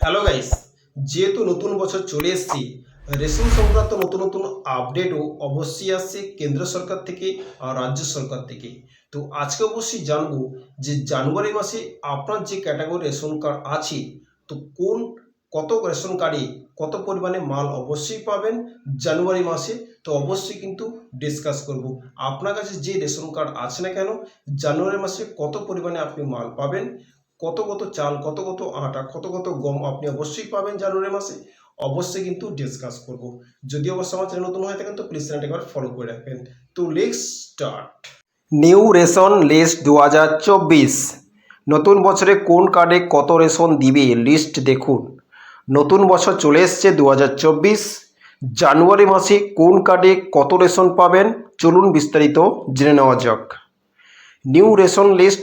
Hello guys যেহেতু নতুন বছর চলে এসেছি, রেশন সংক্রান্ত নতুন নতুন আপডেটও অবশ্যই আসছে কেন্দ্র সরকার থেকে, আর রাজ্য সরকার থেকে। তো আজকে অবশ্যই জানব যে জানুয়ারি মাসে আপনার যে ক্যাটাগরি রেশন কার্ড আছে, তো কোন, কত রেশন কার্ডে কত পরিমাণে মাল অবশ্যই পাবেন জানুয়ারি মাসে, তো অবশ্যই কিন্তু ডিসকাস করব। আপনার কাছে যে রেশন কার্ড আছে না কেন, জানুয়ারি মাসে কত পরিমাণে আপনি মাল পাবেন কত কত চাল, কত কত আটা, কত কত গম আপনি অবশ্যই পাবেন জানুয়ারি মাসে। অবশ্যই কিন্তু ডিসকাস করব। যদি অবশ্য আমার চ্যানেল নতুন হয়ে থাকেন তো প্লিজ চ্যানেলটা একবার ফলো করে রাখবেন। তো let's start new ration list দু হাজার চব্বিশ। নতুন বছরে কোন কার্ডে কত রেশন দিবে লিস্ট দেখুন। নতুন বছর চলে এসছে দু হাজার চব্বিশ। জানুয়ারি মাসে কোন কার্ডে কত রেশন পাবেন? চলুন বিস্তারিত জেনে নেওয়া যাক। নিউ রেশন লিস্ট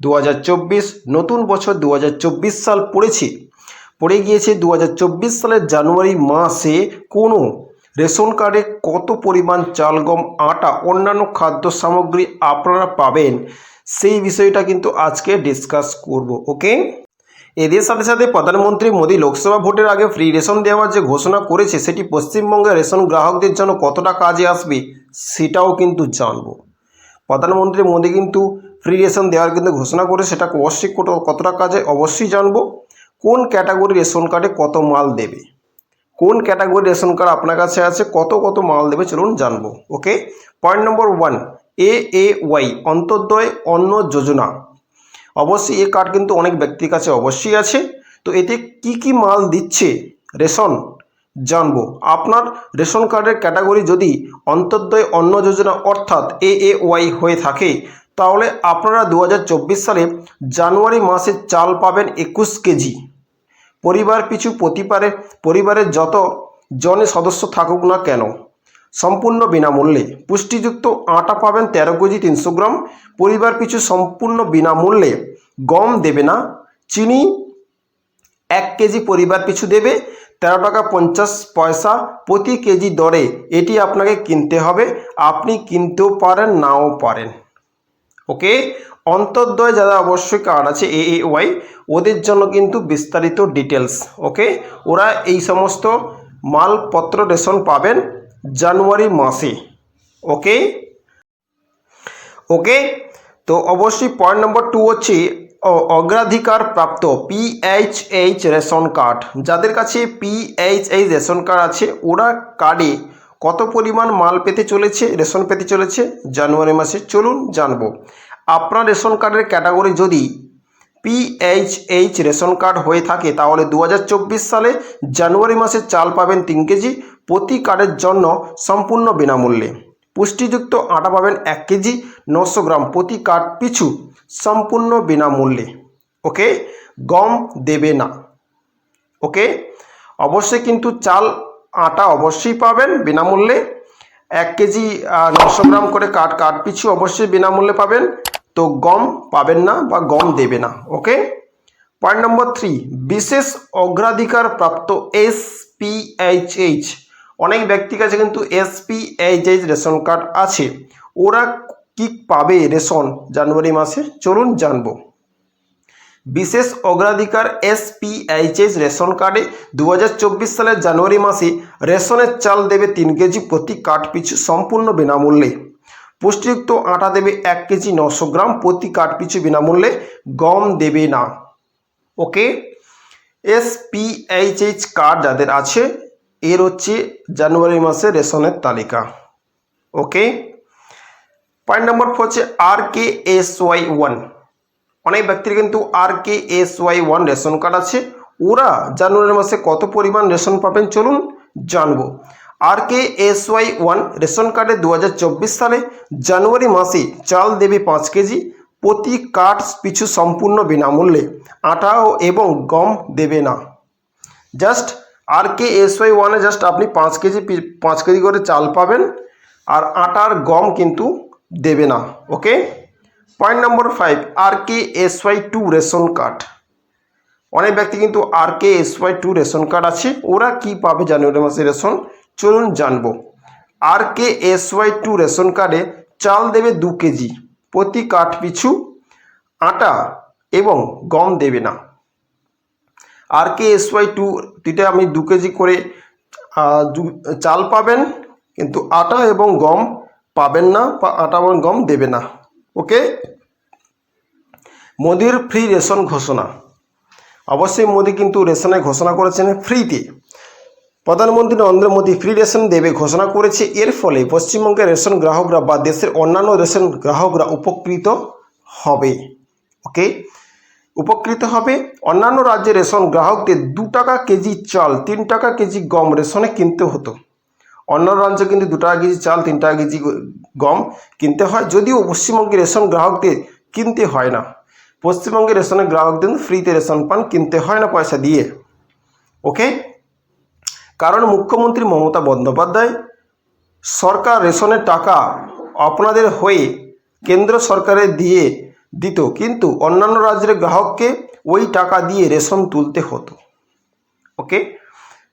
দু হাজার চব্বিশ, নতুন বছর দু হাজার চব্বিশ সাল পড়েছে। পড়ে গিয়েছে দু হাজার চব্বিশ সালের জানুয়ারি মাসে কোনো রেশন কার্ডে কত পরিমাণ চাল গম আটা, অন্যান্য খাদ্য সামগ্রী আপনারা পাবেন? সেই বিষয়টা কিন্তু আজকে ডিসকাস করব, ওকে? এদের সাথে সাথে প্রধানমন্ত্রী মোদী লোকসভা ভোটের আগে ফ্রি রেশন দেওয়ার যে ঘোষণা করেছে, সেটি পশ্চিমবঙ্গের রেশন গ্রাহকদের জন্য কতটা কাজে আসবে, সেটাও কিন্তু জানব। প্রধানমন্ত্রী মোদী কিন্তু ফ্রি রেশন দেওয়ার কিন্তু ঘোষণা করে সেটা অবশ্যই কত- কতটা কাজে অবশ্যই জানব। কোন ক্যাটাগরি রেশন কার্ডে কত মাল দেবে? কোন ক্যাটাগরি রেশন কার্ড আপনার কাছে আছে, কত কত মাল দেবে চলুন জানব okay point number one A A Y Antyodaya Anna Yojana. অবশ্যই এ কার্ড কিন্তু অনেক ব্যক্তির কাছে অবশ্যই আছে। তো এতে কি কি মাল দিচ্ছে রেশন জানব। আপনার রেশন কার্ডের ক্যাটাগরি যদি অন্তর্দয় অন্ন যোজনা অর্থাৎ এ এ ওয়াই হয়ে থাকে তাহলে আপনারা দু হাজার চব্বিশ সালে জানুয়ারি মাসে চাল পাবেন একুশ কেজি। পরিবার পিছু প্রতিবারে পরিবারের যত জনে সদস্য থাকুক না কেন, সম্পূর্ণ বিনামূল্যে। পুষ্টিযুক্ত আটা পাবেন তেরো কেজি তিনশো গ্রাম। পরিবার পিছু সম্পূর্ণ বিনামূল্যে গম দেবে না, চিনি এক কেজি পরিবার পিছু দেবে, তেরো টাকা পঞ্চাশ পয়সা প্রতি কেজি দরে এটি আপনাকে কিনতে হবে। আপনি কিনতেও পারেন, নাও পারেন। ওকে অন্তর্দয় যারা অবশ্যই কার্ড আছে এ এ ওয়াই ওদের জন্য কিন্তু বিস্তারিত ডিটেলস ওকে ওরা এই সমস্ত মালপত্র রেশন পাবেন জানুয়ারি মাসে ওকে ওকে তো অবশ্যই পয়েন্ট নম্বর টু হচ্ছে অগ্রাধিকার প্রাপ্ত পিএইচএইচ রেশন কার্ড যাদের কাছে পিএইচএইচ রেশন কার্ড আছে, ওরা কার্ডে কত পরিমাণ মাল পেতে চলেছে, রেশন পেতে চলেছে, জানুয়ারি মাসে চলুন জানব। আপনার রেশন কার্ডের ক্যাটাগরি যদি পিএইচএইচ রেশন কার্ড হয়ে থাকে, তাহলে দু হাজার চব্বিশ সালে জানুয়ারি মাসে চাল পাবেন তিন কেজি, প্রতি কার্ডের জন্য সম্পূর্ণ বিনামূল্যে। পুষ্টিযুক্ত আটা পাবেন এক কেজি, নশো গ্রাম প্রতি কার্ড পিছু সম্পূর্ণ বিনামূল্যে। ওকে? গম দেবে না। ওকে? অবশ্যই কিন্তু চাল আটা অবশ্যই পাবেন, বিনামূল্যে। এক কেজি নশো গ্রাম করে কাঠ কাঠ পিছু অবশ্যই বিনামূল্যে পাবেন। তো গম পাবেন না বা গম দেবে না, ওকে? পয়েন্ট নম্বর থ্রি, বিশেষ অগ্রাধিকার প্রাপ্ত এস পিএইচএইচ অনেক ব্যক্তির কাছে কিন্তু এস পিএইচএইচ রেশন কার্ড আছে। ওরা কি পাবে রেশন জানুয়ারি মাসে? চলুন জানব। বিশেষ অগ্রাধিকার এসপিএইচএস রেশন কার্ডে দু হাজার চব্বিশ সালের জানুয়ারি মাসে রেশনের চাল দেবে তিন কেজি প্রতি কার্ড পিছু সম্পূর্ণ বিনামূল্যে। পুষ্টিযুক্ত আটা দেবে এক কেজি নশো গ্রাম প্রতি কার্ড পিছু বিনামূল্যে, গম দেবে না। ওকে? এসপিএইচএইচ কার্ড যাদের আছে, এর হচ্ছে জানুয়ারি মাসে রেশনের তালিকা। ওকে? পয়েন্ট নম্বর ফোর হচ্ছে R K S Y one. অনেক ব্যক্তির কিন্তু R K S Y one ration card আছে। ওরা জানুয়ারি মাসে কত পরিমাণ রেশন পাবেন চলুন জানব। R K S Y one ration কার্ডে দু হাজার চব্বিশ সালে জানুয়ারি মাসে চাল দেবে পাঁচ কেজি, প্রতি কার্ড পিছু সম্পূর্ণ বিনামূল্যে, আটা এবং গম দেবে না। Just R K S Y ওয়ানে জাস্ট আপনি পাঁচ কেজি পাঁচ কেজি করে চাল পাবেন, আর আটার গম কিন্তু দেবে না, okay? Point number five R K S Y two ration card অনেক ব্যক্তি কিন্তু R K S Y two ration card আছে। ওরা কি পাবে জানুয়ারি মাসে রেশন চলুন জানব। R K S Y two ration কার্ডে চাল দেবে দু কেজি, প্রতি কাঠ পিছু আটা এবং গম দেবে না। R K S Y two টিতে আপনি দু কেজি করে চাল পাবেন, কিন্তু আটা এবং গম পাবেন না বা আটা এবং গম দেবে না। ওকে মোদির ফ্রি রেশন ঘোষণা। অবশ্যই মোদি কিন্তু রেশনের ঘোষণা করেছেন ফ্রিতে প্রধানমন্ত্রী নরেন্দ্র মোদী ফ্রি রেশন দেবে ঘোষণা করেছে। এর ফলে পশ্চিমবঙ্গের রেশন গ্রাহকরা বা দেশের অন্যান্য রেশন গ্রাহকরা উপকৃত হবে। ওকে উপকৃত হবে। অন্যান্য রাজ্যের রেশন গ্রাহকদের দু টাকা কেজি চাল, তিন টাকা কেজি গম রেশনে কিনতে হতো। অন্য রাজ্যে কিন্তু দু টাকা কেজি চাল তিন টাকা কেজি গম কিনতে হয়। যদিও পশ্চিমবঙ্গের রেশন গ্রাহকদের কিনতে হয় না। পশ্চিমবঙ্গের রেশনের গ্রাহকদের ফ্রিতে রেশন পান, কিনতে হয় না পয়সা দিয়ে। ওকে? কারণ মুখ্যমন্ত্রী মমতা বন্দ্যোপাধ্যায় সরকার রেশনের টাকা আপনাদের হয়ে কেন্দ্র সরকারে দিয়ে দিত, কিন্তু অন্যান্য রাজ্যের গ্রাহককে ওই টাকা দিয়ে রেশন তুলতে হতো। ওকে?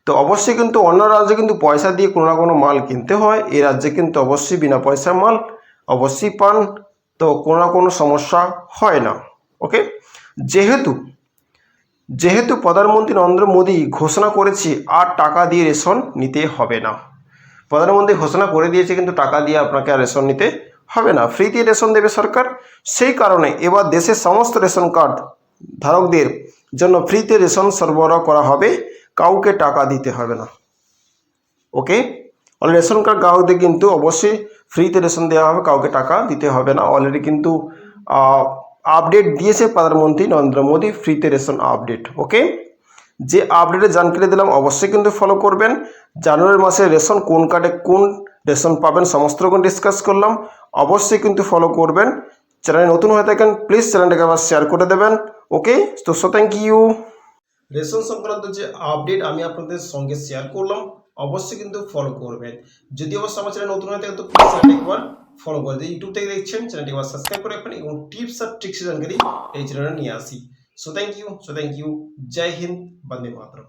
তো অবশ্যই কিন্তু অন্য রাজ্যে কিন্তু পয়সা দিয়ে কোনো না কোনো মাল কিনতে হয়। এই রাজ্যে কিন্তু অবশ্যই বিনা পয়সার মাল অবশ্যই পান, তো কোনো না কোনো সমস্যা হয় না। ওকে যেহেতু যেহেতু প্রধানমন্ত্রী নরেন্দ্র মোদী ঘোষণা করেছে, আর টাকা দিয়ে রেশন নিতে হবে না। প্রধানমন্ত্রী ঘোষণা করে দিয়েছে, কিন্তু টাকা দিয়ে আপনাকে আর রেশন নিতে হবে না। ফ্রিতে রেশন দেবে সরকার। সেই কারণে এবার দেশের সমস্ত রেশন কার্ড ধারকদের জন্য ফ্রিতে রেশন সরবরাহ করা হবে। কাউকে টাকা দিতে হবে না। ওকে অলরেডি রেশন কার্ড গ্রাহকদের কিন্তু অবশ্যই ফ্রিতে রেশন দেওয়া হবে, কাউকে টাকা দিতে হবে না। অলরেডি কিন্তু আপডেট দিয়েছে প্রধানমন্ত্রী নরেন্দ্র মোদী ফ্রিতে রেশন আপডেট ওকে যে আপডেটের জানকারি দিলাম, অবশ্যই কিন্তু ফলো করবেন। জানুয়ারি মাসে রেশন কোন কার্ডে কোন রেশন পাবেন, সমস্ত রকম ডিসকাস করলাম। অবশ্যই কিন্তু ফলো করবেন। চ্যানেলে নতুন হয়ে থাকেন প্লিজ চ্যানেলটাকে আবার শেয়ার করে দেবেন। ওকে তো সো থ্যাংক ইউ রেশন সংক্রান্ত যে আপডেট আমি আপনাদের সঙ্গে শেয়ার করলাম, অবশ্যই কিন্তু ফলো করবেন। যদি অবশ্য আমার চ্যানেল নতুন হয়ে থাকে, তো প্লিজ একবার ফলো করে দিই ইউটিউব থেকে দেখছেন চ্যানেলটি একবার সাবস্ক্রাইব করে রাখবেন এবং টিপস আর ট্রিক্স জানকারি এই চ্যানেলে নিয়ে আসি। So thank you so thank you Joy Hind, Vande Mataram.